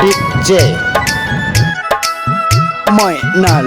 DJ Moynal